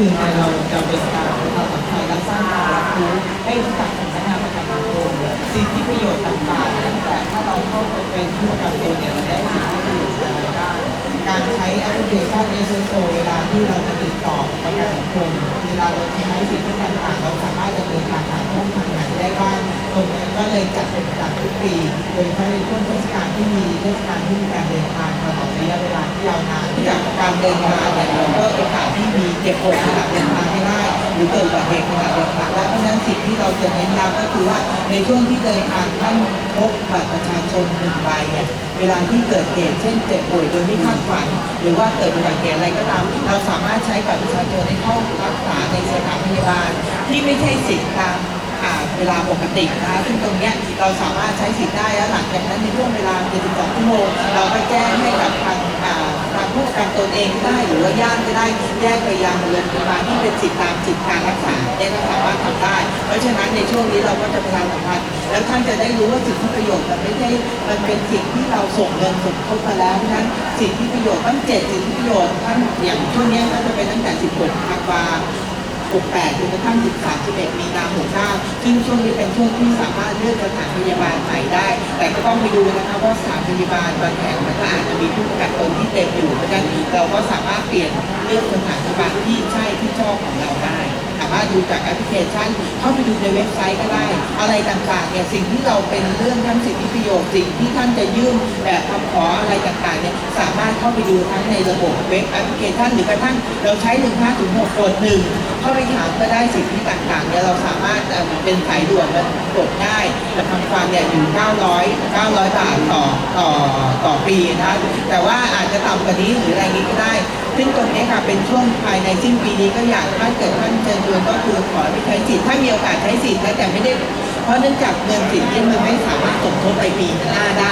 คือเนี่ยเราจะเป็นการประชาสัมพันธ์และสร้างการรับรู้ให้รู้จักสำนักงานประกันสังคมสิทธิประโยชน์ต่างๆตั้งแต่ถ้าเราเข้าไปเป็นผู้ประกันตนเนี่ยเราได้สิทธิประโยชน์อะไรบ้างการใช้แอปพลิเคชัน SSO เวลาที่เราจะติดต่อประกันสังคมเวลาเราใช้สิทธิต่างๆเราสามารถจะเดินทางผ่านช่องทางไหนได้บ้างตรงนี้ก็เลยจัดเป็นประจำทุกปี โดยเฉพาะในช่วงเทศกาลที่มีเทศกาลที่มีการเดินทางตลอดระยะเวลา ยาวนานจากการเดินทางเนี่ยเราก็โอกาสที่มีเจ็บปวยขณะเดินทางไม่ได้หรือเกิดอุบัติเหตุขณะเดินทางและเพราะฉะนั้นสิ่งที่เราจะเน้นย้ำก็คือว่าในช่วงที่เดินทางท่านพกบัตรประชาชนหนึ่งใบเนี่ยเวลาที่เกิดเหตุเช่นเจ็บป่วยโดยไม่คาดฝัน หรือว่าเกิดอุบัติเหตุอะไรก็ตาม เราสามารถใช้บัตรประชาชนในเข้ารักษาในสถานพยาบาลที่ไม่ใช่สิทธิ์ตาม เวลาปกตินะคะซึ่งตรงนี้เราสามารถใช้สิทธิ์ได้แล้วหลังจากนั้นในช่วงเวลา 72 ชั่วโมง เราก็แจ้งให้กับทางทางผู้ประกันตนเองได้หรือว่าญาติก็ได้แจ้งไปยังโรงพยาบาลที่เป็นสิทธิ์ตามสิทธิการรักษาเนี่ยก็สามารถทำได้ เพราะฉะนั้นในช่วงนี้เราก็จะประชาสัมพันธ์แล้วท่านจะได้รู้ว่าสิทธิประโยชน์มันไม่ใช่มันเป็นสิ่งที่เราส่งเงินสมทบมาแล้วฉะนั้นสิทธิประโยชน์ตั้งเจ็ดสิทธิประโยชน์ท่านอย่างช่วงนี้ก็จะเป็นตั้งแต่ 16ธันวา 68จนกระทั่ง13 11มีนา69ซึ่งช่วงนี้เป็นช่วงที่สามารถเลือกสถานพยาบาลใหม่ได้ แต่ก็ต้องไปดูนะคะว่าสถานพยาบาลบางแห่งมันก็อาจจะมีผู้ประกันตนที่เต็มอยู่เพราะฉะนั้นเราก็สามารถเปลี่ยนเลือกสถานพยาบาลที่ใช่ที่ชอบของเราได้สามารถดูจากแอปพลิเคชัน เข้าไปดูในเว็บไซต์ก็ได้ อะไรต่างๆเนี่ยสิ่งที่เราเป็นเรื่องทั้งสิทธิประโยชน์สิ่งที่ท่านจะยื่นแบบคำขออะไรต่างๆเนี่ยสามารถเข้าไปดูทั้งในระบบเว็บแอปพลิเคชันหรือกระทั่งเราใช้1 5ถึง6กดหนึ่งเข้าไปถามก็ได้สิทธิต่างๆเนี่ยเราสามารถเอ่อเป็นสายด่วนมันกดได้และทำความเนี่ยอยู่ 900 900 บาทต่อต่อต่อปีนะคะแต่ว่าอาจจะต่ำกว่านี้หรืออะไรนี้ก็ได้ ซึ่งตรงนี้ค่ะเป็นช่วงภายในสิ้นปีนี้ก็อยากถ้าเกิดท่านเชิญชวนก็คือขอไปใช้สิทธิ์ถ้ามีโอกาสใช้สิทธิ์นะแต่ไม่ได้ เพราะเนื่องจากเงินสิทธิ์นี่มันไม่สามารถสมทบไปปีหน้าได้